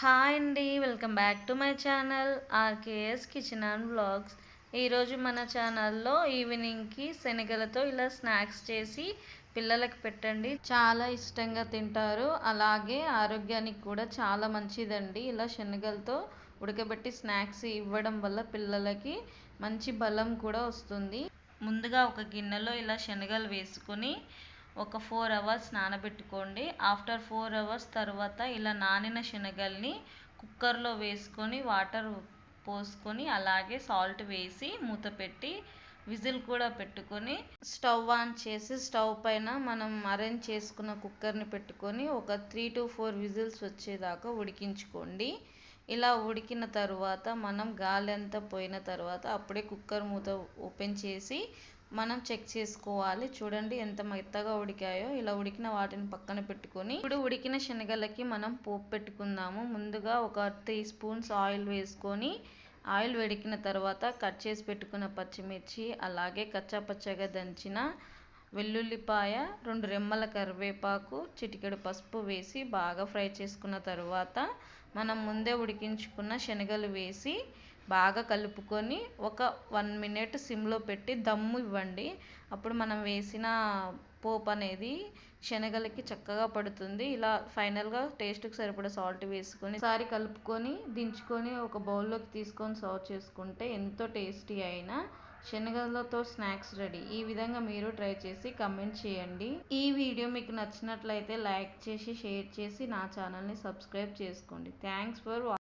Hi అండి welcome back to my channel RKS kitchen and blogs ఈరోజు మన ఛానల్లో ఈవినింగ్కి శనగలతో ఇలా స్నాక్స్ చేసి పిల్లలకు పెట్టండి. చాలా ఇష్టంగా తింటారు. అలాగే ఆరోగ్యానికి కూడా చాలా మంచిదండి. ఇలా శనగలతో ఉడకబెట్టి స్నాక్స్ ఇవ్వడం వల్ల పిల్లలకి మంచి బలం కూడా వస్తుంది. ముందుగా ఒక గిన్నెలో ఇలా శనగలు వేసుకొని ఒక ఫోర్ అవర్స్ నానబెట్టుకోండి. ఆఫ్టర్ ఫోర్ అవర్స్ తర్వాత ఇలా నానిన శనగల్ని కుక్కర్లో వేసుకొని వాటర్ పోసుకొని అలాగే సాల్ట్ వేసి మూత పెట్టి విజిల్ కూడా పెట్టుకొని స్టవ్ ఆన్ చేసి స్టవ్ పైన మనం అరేంజ్ చేసుకున్న కుక్కర్ని పెట్టుకొని ఒక త్రీ టు ఫోర్ విజిల్స్ వచ్చేదాకా ఉడికించుకోండి. ఇలా ఉడికిన తర్వాత మనం గాలి అంతా పోయిన తర్వాత అప్పుడే కుక్కర్ మూత ఓపెన్ చేసి మనం చెక్ చేసుకోవాలి. చూడండి ఎంత మెత్తగా ఉడికాయో. ఇలా ఉడికిన వాటిని పక్కన పెట్టుకొని ఇప్పుడు ఉడికిన శనగలకి మనం పోపు పెట్టుకుందాము. ముందుగా ఒక త్రీ స్పూన్స్ ఆయిల్ వేసుకొని ఆయిల్ వేడికిన తర్వాత కట్ చేసి పెట్టుకున్న పచ్చిమిర్చి అలాగే కచ్చాపచ్చగా దంచిన వెల్లుల్లిపాయ రెండు రెమ్మల కరివేపాకు చిటికెడు పసుపు వేసి బాగా ఫ్రై చేసుకున్న తర్వాత మనం ముందే ఉడికించుకున్న శనగలు వేసి బాగా కలుపుకొని ఒక వన్ మినిట్ సిమ్లో పెట్టి దమ్ము ఇవ్వండి. అప్పుడు మనం వేసిన పోపు అనేది శనగలకి చక్కగా పడుతుంది. ఇలా ఫైనల్గా టేస్ట్కి సరిపడే సాల్ట్ వేసుకొని ఒకసారి కలుపుకొని దించుకొని ఒక బౌల్లోకి తీసుకొని సర్వ్ చేసుకుంటే ఎంతో టేస్టీ అయిన శనగలతో స్నాక్స్ రెడీ. ఈ విధంగా మీరు ట్రై చేసి కమెంట్ చేయండి. ఈ వీడియో మీకు నచ్చినట్లయితే లైక్ చేసి షేర్ చేసి నా ఛానల్ని సబ్స్క్రైబ్ చేసుకోండి. Thanks for